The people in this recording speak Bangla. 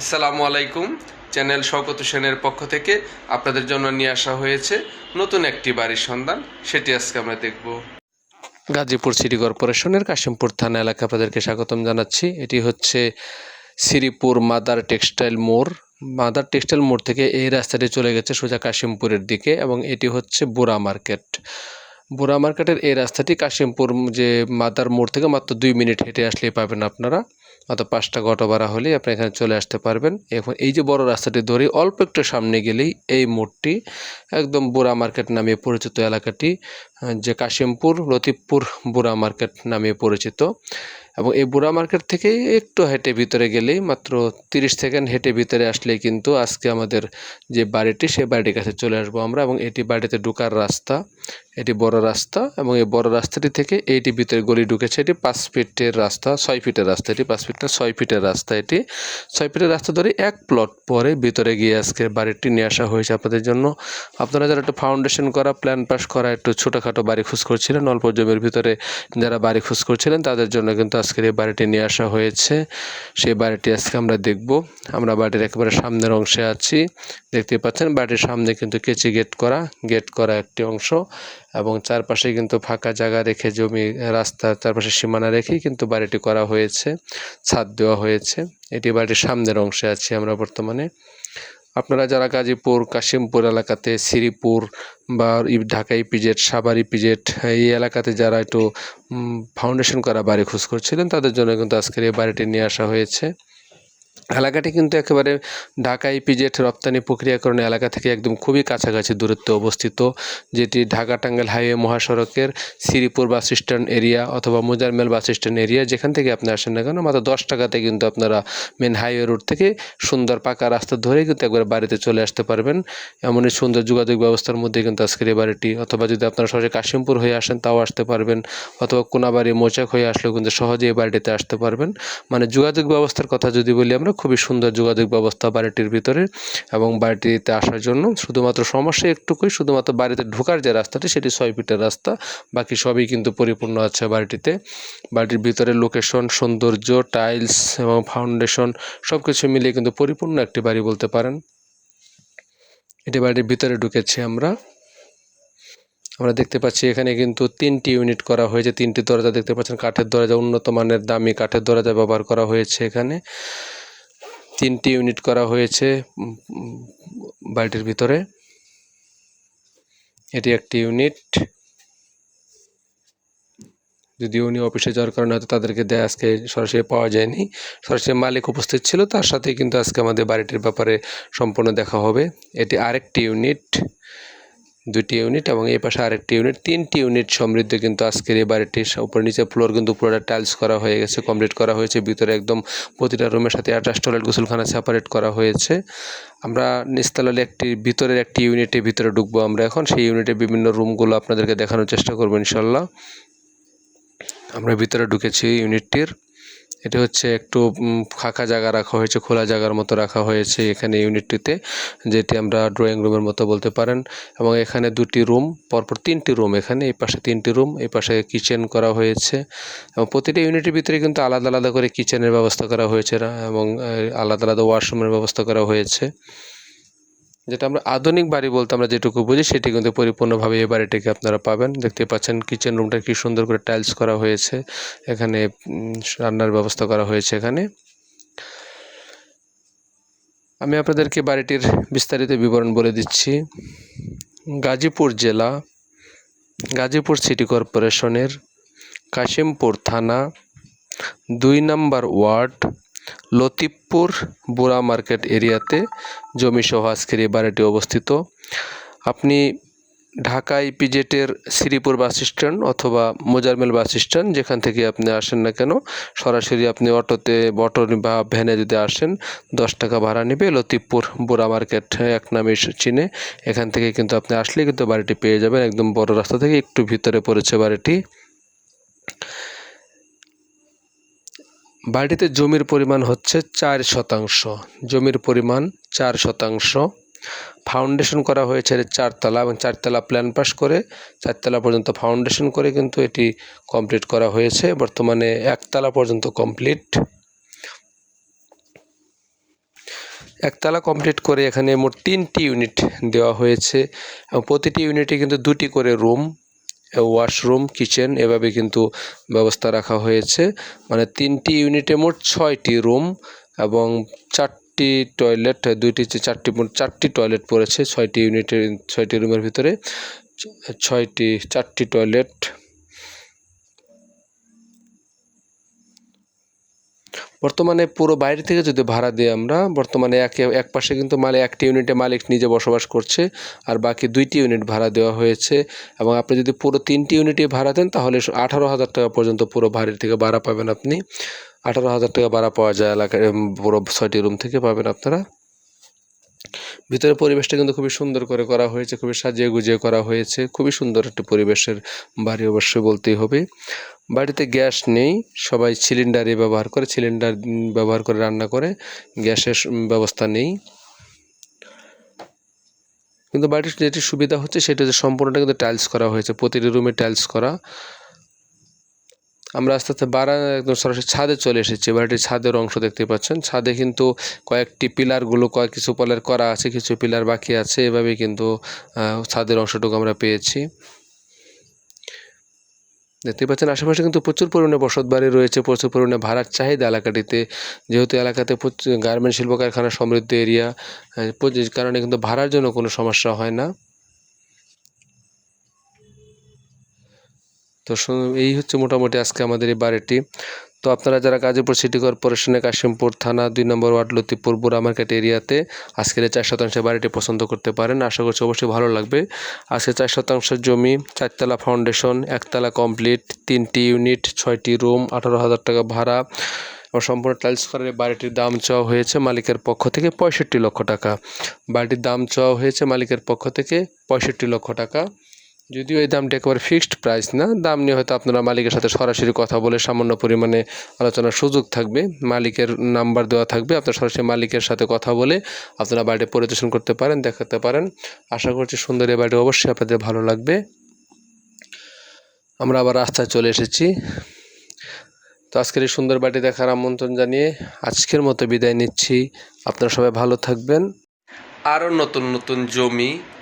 আসসালামু আলাইকুম। চ্যানেল শওকত হোসেনের পক্ষ থেকে আপনাদের জন্য নিয়ে আসা হয়েছে নতুন একটি বাড়ির সন্ধান। সেটি আজকে আমরা দেখব। গাজীপুর সিটি কর্পোরেশনের কাশিমপুর থানা এলাকা আপনাদেরকে স্বাগতম জানাচ্ছি। এটি হচ্ছে শ্রীপুর মাদার টেক্সটাইল মোড়। মাদার টেক্সটাইল মোড় থেকে এই রাস্তাটি চলে গেছে সোজা কাশিমপুরের দিকে এবং এটি হচ্ছে বুড়া মার্কেট। বুড়া মার্কেটের এই রাস্তাটি কাশিমপুর যে মাদার মোড় থেকে মাত্র দুই মিনিট হেঁটে আসলেই পাবেন আপনারা। মাত্র পাঁচটা অটো ভাড়া হলেই আপনি এখানে চলে আসতে পারবেন। এখন এই যে বড় রাস্তাটি ধরে অল্প একটু সামনে গেলেই এই মোড়টি একদম বুড়া মার্কেট নামে পরিচিত এলাকাটি যে কাশিমপুর, লতিফপুর বুড়া মার্কেট নামে পরিচিত। এবং এই বুড়া মার্কেট থেকে একটু হেঁটে ভিতরে গেলেই মাত্র তিরিশ সেকেন্ড হেঁটে ভিতরে আসলেই কিন্তু আজকে আমাদের যে বাড়িটি সেই বাড়িটির কাছে চলে আসব আমরা। এবং এটি বাড়িতে ঢোকার রাস্তা। এটি বড় রাস্তা এবং এই বড় রাস্তাটি থেকে এইটি ভিতরে গলি ঢুকেছে। এটি পাঁচ ফিটের রাস্তা, ছয় ফিটের রাস্তা এটি, পাঁচ ফিট না, ছয় ফিটের রাস্তা এটি। ছয় ফিটের রাস্তা ধরে এক প্লট পরে ভিতরে গিয়ে আজকে বাড়িটি নিয়ে আসা হয়েছে আপনাদের জন্য। আপনারা যারা একটু ফাউন্ডেশন করা প্ল্যান পাস করা, একটু ছোটোখাটো বাড়ি খোঁজ করছিলেন, অল্প জমির ভিতরে যারা বাড়ি খোঁজ করছিলেন, তাদের জন্য কিন্তু আজকের এই বাড়িটি নিয়ে আসা হয়েছে। সেই বাড়িটি আজকে আমরা দেখব। আমরা বাড়ির একেবারে সামনের অংশে আছি। দেখতে পাচ্ছেন বাড়ির সামনে কিন্তু কেচি গেট করা। গেট করা একটি অংশ। এবং চারপাশে কিন্তু ফাঁকা জায়গা রেখে জমি, রাস্তা চারপাশে সীমানা রেখেই কিন্তু বাড়িটি করা হয়েছে, ছাদ দেওয়া হয়েছে। এটি বাড়িটির সামনের অংশে আছি আমরা বর্তমানে। আপনারা যারা গাজীপুর, কাশিমপুর এলাকাতে, শ্রীপুর বা ঢাকা ইপিজেড, সাভার ইপিজেড, এই এলাকাতে যারা একটু ফাউন্ডেশন করা বাড়ি খোঁজ করছিলেন, তাদের জন্য কিন্তু আজকের এই বাড়িটি নিয়ে আসা হয়েছে। এলাকাটি কিন্তু একেবারে ঢাকা ইপিজেড রপ্তানি প্রক্রিয়াকরণ এলাকা থেকে একদম খুবই কাছাকাছি দূরত্বে অবস্থিত, যেটি ঢাকা টাঙ্গাইল হাইওয়ে মহাসড়কের শ্রীপুর বাস স্ট্যান্ড এরিয়া অথবা মোজারমেল বাস স্ট্যান্ড এরিয়া, যেখান থেকে আপনি আসেন না কেন, মাত্র দশ টাকাতে কিন্তু আপনারা মেন হাইওয়ে রোড থেকে সুন্দর পাকা রাস্তা ধরে কিন্তু একবার বাড়িতে চলে আসতে পারবেন। এমনই সুন্দর যোগাযোগ ব্যবস্থার মধ্যে কিন্তু আজকের এই বাড়িটি, অথবা যদি আপনারা সহজে কাশিমপুর হয়ে আসেন তাও আসতে পারবেন, অথবা কোনাবাড়ি মোচাক হয়ে আসলেও কিন্তু সহজে এই বাড়িটিতে আসতে পারবেন। মানে যোগাযোগ ব্যবস্থার কথা যদি বলি আমরা খুবই সুন্দর যোগাযোগ ব্যবস্থা বাড়িটির ভিতরে এবং বাড়িটিতে আসার জন্য শুধুমাত্র সমস্যা একটুকুই, শুধুমাত্র বাড়িতে ঢোকার যে রাস্তাটি সেটি ছয় ফিটের রাস্তা। বাকি সবই কিন্তু পরিপূর্ণ আছে বাড়িটিতে। বাড়িটির ভিতরে লোকেশন সৌন্দর্য টাইলস এবং ফাউন্ডেশন সব কিছু মিলিয়ে কিন্তু পরিপূর্ণ একটি বাড়ি বলতে পারেন। এটি বাড়ির ভিতরে ঢুকেছি আমরা। আমরা দেখতে পাচ্ছি এখানে কিন্তু তিনটি ইউনিট করা হয়েছে। তিনটি দরজা দেখতে পাচ্ছেন। কাঠের দরজা উন্নত মানের, দামি কাঠের দরজা ব্যবহার করা হয়েছে এখানে। তিনটি ইউনিট করা হয়েছে বাড়িটির ভিতরে। এটি একটি ইউনিট। যদি উনি অফিসে যাওয়ার কারণে হয়তো তাদেরকে দেয় আজকে সরাসরি পাওয়া যায়নি। সরাসরি মালিক উপস্থিত ছিল, তার সাথে কিন্তু আজকে আমাদের বাড়িটির ব্যাপারে সম্পূর্ণ দেখা হবে। এটি আরেকটি ইউনিট। দুটি ইউনিট এবং এই পাশে আরেকটি ইউনিট তিনটি ইউনিট সমৃদ্ধ কিন্তু আজকের এই বাড়িটির উপর নিচে ফ্লোর কিন্তু পুরোটা টাইলস করা হয়ে গেছে কমপ্লিট করা হয়েছে। ভিতরে একদম প্রতিটা রুমের সাথে অ্যাটাচ টয়লেট গোসলখানা সেপারেট করা হয়েছে। আমরা নিস্তালালে একটি, ভিতরের একটি ইউনিটের ভিতরে ঢুকবো আমরা এখন। সেই ইউনিটের বিভিন্ন রুমগুলো আপনাদেরকে দেখানোর চেষ্টা করব ইনশাল্লাহ। আমরা ভিতরে ঢুকেছি ইউনিটটির এটি হচ্ছে একটু ফাঁকা জায়গা রাখা হয়েছে, খোলা জায়গার মতো রাখা হয়েছে এখানে ইউনিটটিতে, যেটি আমরা ড্রয়িং রুমের মতো বলতে পারেন। এবং এখানে দুটি রুম পরপর তিনটি রুম এখানে, এই পাশে তিনটি রুম এই পাশে কিচেন করা হয়েছে। এবং প্রতিটি ইউনিটের ভিতরে কিন্তু আলাদা আলাদা করে কিচেনের ব্যবস্থা করা হয়েছে এবং আলাদা আলাদা ওয়াশরুমের ব্যবস্থা করা হয়েছে। যেটা আমরা আধুনিক বাড়ি বলতে আমরা যেটুকু বুঝি, সেটি কিন্তু পরিপূর্ণভাবে এই বাড়িটিকে আপনারা পাবেন। দেখতে পাচ্ছেন কিচেন রুমটা কি সুন্দর করে টাইলস করা হয়েছে। এখানে রান্নার ব্যবস্থা করা হয়েছে এখানে। আমি আপনাদেরকে বাড়িটির বিস্তারিত বিবরণ বলে দিচ্ছি। গাজীপুর জেলা, গাজীপুর সিটি কর্পোরেশনের কাশিমপুর থানা, দুই নম্বর ওয়ার্ড লতিফপুর বুড়া মার্কেট এরিয়াতে জমি আজকের এই বাড়িটি অবস্থিত। আপনি ঢাকা ইপিজেটের শ্রীপুর বাস স্ট্যান্ড অথবা মোজারমেল বাস স্ট্যান্ড, যেখান থেকে আপনি আসেন না কেন, সরাসরি আপনি অটোতে অটো বা ভ্যানে যদি আসেন, দশ টাকা ভাড়া নেবে লতিফপুর বুড়া মার্কেট, এক নামে চিনে। এখান থেকে কিন্তু আপনি আসলে কিন্তু বাড়িটি পেয়ে যাবেন। একদম বড় রাস্তা থেকে একটু ভিতরে পড়েছে বাড়িটি। বাড়িতে জমির পরিমাণ হচ্ছে চার শতাংশ। জমির পরিমাণ চার শতাংশ। ফাউন্ডেশন করা হয়েছে চারতলা এবং চারতলা প্ল্যান পাস করে চারতলা পর্যন্ত ফাউন্ডেশন করে কিন্তু এটি কমপ্লিট করা হয়েছে। বর্তমানে একতলা পর্যন্ত কমপ্লিট একতলা কমপ্লিট করে এখানে মোট তিনটি ইউনিট দেওয়া হয়েছে এবং প্রতিটি ইউনিটে কিন্তু দুটি করে রুম ওয়াশরুম কিচেন এভাবে কিন্তু ব্যবস্থা রাখা হয়েছে। মানে তিনটি ইউনিটে মোট ছয়টি রুম এবং চারটি টয়লেট দুইটি চারটি চারটি টয়লেট পড়েছে। ছয়টি ইউনিটের, ছয়টি রুমের ভিতরে, ছয়টি, চারটি টয়লেট বর্তমানে পুরো বাইরে থেকে যদি ভাড়া দিই আমরা, বর্তমানে এক এক পাশে কিন্তু মালিক একটি ইউনিটে মালিক নিজে বসবাস করছে, আর বাকি দুইটি ইউনিট ভাড়া দেওয়া হয়েছে। এবং আপনি যদি পুরো তিনটি ইউনিটে ভাড়া দেন, তাহলে আঠারো হাজার টাকা পর্যন্ত পুরো বাড়ির থেকে ভাড়া পাবেন আপনি। আঠারো হাজার টাকা ভাড়া পাওয়া যায় এলাকায় পুরো ছয়টি রুম থেকে পাবেন আপনারা। ভিতরে পরিবেশটা কিন্তু খুবই সুন্দর করে করা হয়েছে, খুবই সাজিয়ে গুজিয়ে করা হয়েছে, খুবই সুন্দর একটা পরিবেশের বাড়ি অবশ্যই বলতেই হবে। বাড়িতে গ্যাস নেই, সবাই সিলিন্ডারই ব্যবহার করে, সিলিন্ডার ব্যবহার করে রান্না করে, গ্যাসের ব্যবস্থা নেই। কিন্তু বাড়ির যেটি সুবিধা হচ্ছে সেটা হচ্ছে সম্পূর্ণটা কিন্তু টাইলস করা হয়েছে, প্রতিটি রুমে টাইলস করা। আমরা আস্তে আস্তে বাড়া একদম সরাসরি ছাদে চলে এসেছি। এবার বাড়িটির ছাদের অংশ দেখতে পাচ্ছেন। ছাদে কিন্তু কয়েকটি পিলারগুলো কয়েক কিছু পিলার করা আছে, কিছু পিলার বাকি আছে। এভাবেই কিন্তু ছাদের অংশটুকু আমরা পেয়েছি। দেখতে পাচ্ছেন, আশেপাশে কিন্তু প্রচুর পরিমাণে বসত বাড়ি রয়েছে, প্রচুর পরিমাণে ভাড়ার চাহিদা এলাকাটিতে। যেহেতু এলাকাতে গার্মেন্ট শিল্প কারখানা সমৃদ্ধ এরিয়া কারণে কিন্তু ভাড়ার জন্য কোনো সমস্যা হয় না। তো এই হচ্ছে মোটামুটি আজকে আমাদের এই বাড়িটি। তো আপনারা যারা গাজীপুর সিটি কর্পোরেশনের কাশিমপুর থানা দুই নম্বর ওয়ার্ড লতিপুর বুড়া মার্কেট এরিয়াতে আজকের চার শতাংশের বাড়িটি পছন্দ করতে পারেন, আশা করছি অবশ্যই ভালো লাগবে। আজকে চার শতাংশের জমি, চারতলা ফাউন্ডেশন একতলা কমপ্লিট তিনটি ইউনিট ছয়টি রুম আঠারো হাজার টাকা ভাড়া। সম্পূর্ণ টাইলস করার বাড়িটির দাম চাওয়া হয়েছে মালিকের পক্ষ থেকে পঁয়ষট্টি লক্ষ টাকা। বাড়িটির দাম চাওয়া হয়েছে মালিকের পক্ষ থেকে পঁয়ষট্টি লক্ষ টাকা। যদিও এই দামটা একেবারে ফিক্সড প্রাইস না, দাম নিয়ে হয়তো আপনারা মালিকের সাথে সরাসরি কথা বলে সামান্য পরিমাণে আলোচনার সুযোগ থাকবে। মালিকের নাম্বার দেওয়া থাকবে আপনার সরাসরি মালিকের সাথে কথা বলে আপনারা বাড়িটি পরিদর্শন করতে পারেন, দেখাতে পারেন। আশা করছি সুন্দর এই বাড়িটি অবশ্যই আপনাদের ভালো লাগবে। আমরা আবার রাস্তায় চলে এসেছি। তো আজকের এই সুন্দর বাড়ি দেখার আমন্ত্রণ জানিয়ে আজকের মতো বিদায় নিচ্ছি। আপনারা সবাই ভালো থাকবেন। আরও নতুন নতুন জমি